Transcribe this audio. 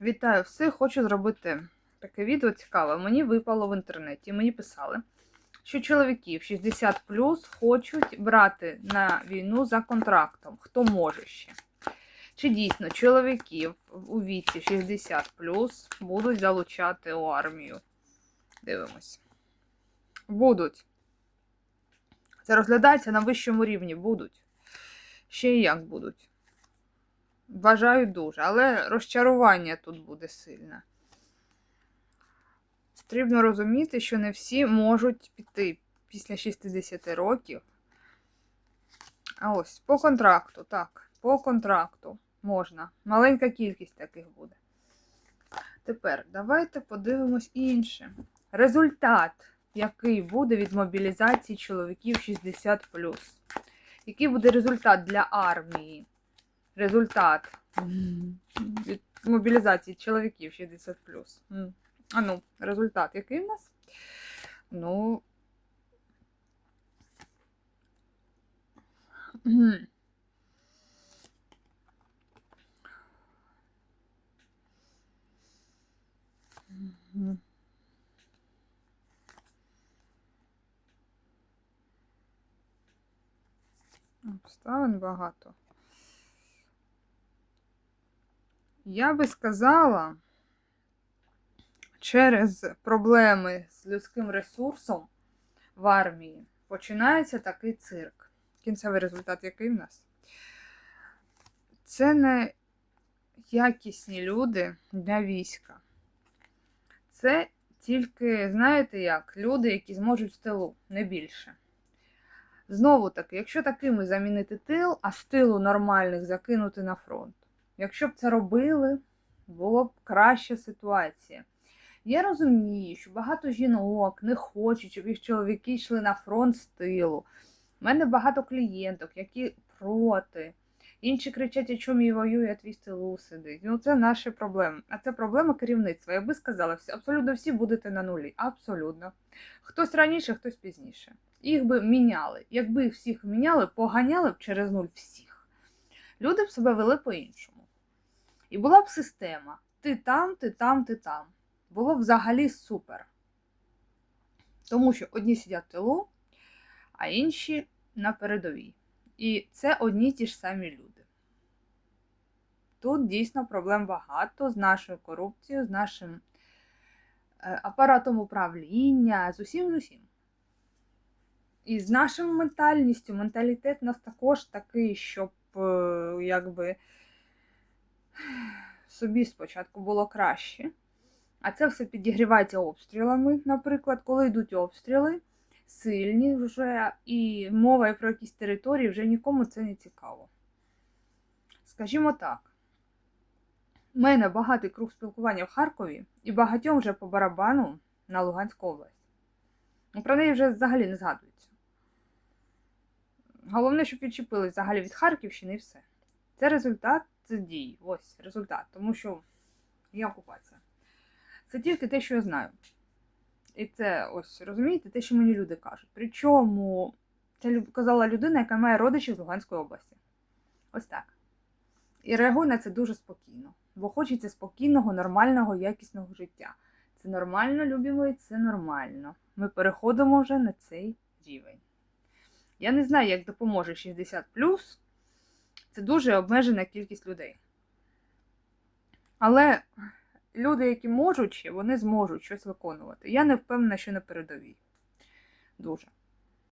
Вітаю всіх! Хочу зробити таке відео цікаве. Мені випало в інтернеті. Мені писали, що чоловіків 60 хочуть брати на війну за контрактом. Хто може ще? Чи дійсно чоловіків у віці 60 будуть залучати у армію? Дивимось. Будуть. Це розглядається на вищому рівні. Будуть. Ще і як будуть. Бажаю дуже, але розчарування тут буде сильне. Потрібно розуміти, що не всі можуть піти після 60 років. А ось, по контракту, так, по контракту можна. Маленька кількість таких буде. Тепер давайте подивимось інше. Результат, який буде від мобілізації чоловіків 60. Який буде результат для армії? Результат від мобілізації чоловіків 60 А ну, результат який в нас? Ну. Обставин багато. Я би сказала, через проблеми з людським ресурсом в армії починається такий цирк. Кінцевий результат який в нас? Це не якісні люди для війська. Це тільки, знаєте як, люди, які зможуть в тилу, не більше. Знову таки, якщо такими замінити тил, а з тилу нормальних закинути на фронт. Якщо б це робили, була б краща ситуація. Я розумію, що багато жінок не хочуть, щоб їх чоловіки йшли на фронт з тилу. У мене багато клієнток, які проти. Інші кричать, а чому мій воює, а твій в тилу сидить. Ну, це наші проблеми. А це проблема керівництва. Я би сказала, абсолютно всі будете на нулі. Абсолютно. Хтось раніше, хтось пізніше. Їх би міняли. Якби їх всіх міняли, поганяли б через нуль всіх. Люди б себе вели по-іншому. І була б система: ти там, ти там, ти там. Було б взагалі супер. Тому що одні сидять в тилу, а інші на передовій. І це одні ті ж самі люди. Тут дійсно проблем багато з нашою корупцією, з нашим е, апаратом управління, з усім з усім. І з нашою ментальністю. Менталітет у нас також такий, щоб е, якби собі спочатку було краще. А це все підігрівається обстрілами, наприклад, коли йдуть обстріли, сильні вже, і мова про якісь території вже нікому це не цікаво. Скажімо так, у мене багатий круг спілкування в Харкові і багатьом вже по барабану на Луганську область. Ну, Про неї вже взагалі не згадується. Головне, щоб відчепились взагалі від Харківщини і все. Це результат це дії. Ось результат. Тому що є окупація. Це тільки те, що я знаю. І це ось, розумієте, те, що мені люди кажуть. Причому це казала людина, яка має родичів з Луганської області. Ось так. І реагує на це дуже спокійно. Бо хочеться спокійного, нормального, якісного життя. Це нормально, любі мої, це нормально. Ми переходимо вже на цей рівень. Я не знаю, як допоможе 60 це дуже обмежена кількість людей. Але люди, які можуть, вони зможуть щось виконувати. Я не впевнена, що на передовій. Дуже.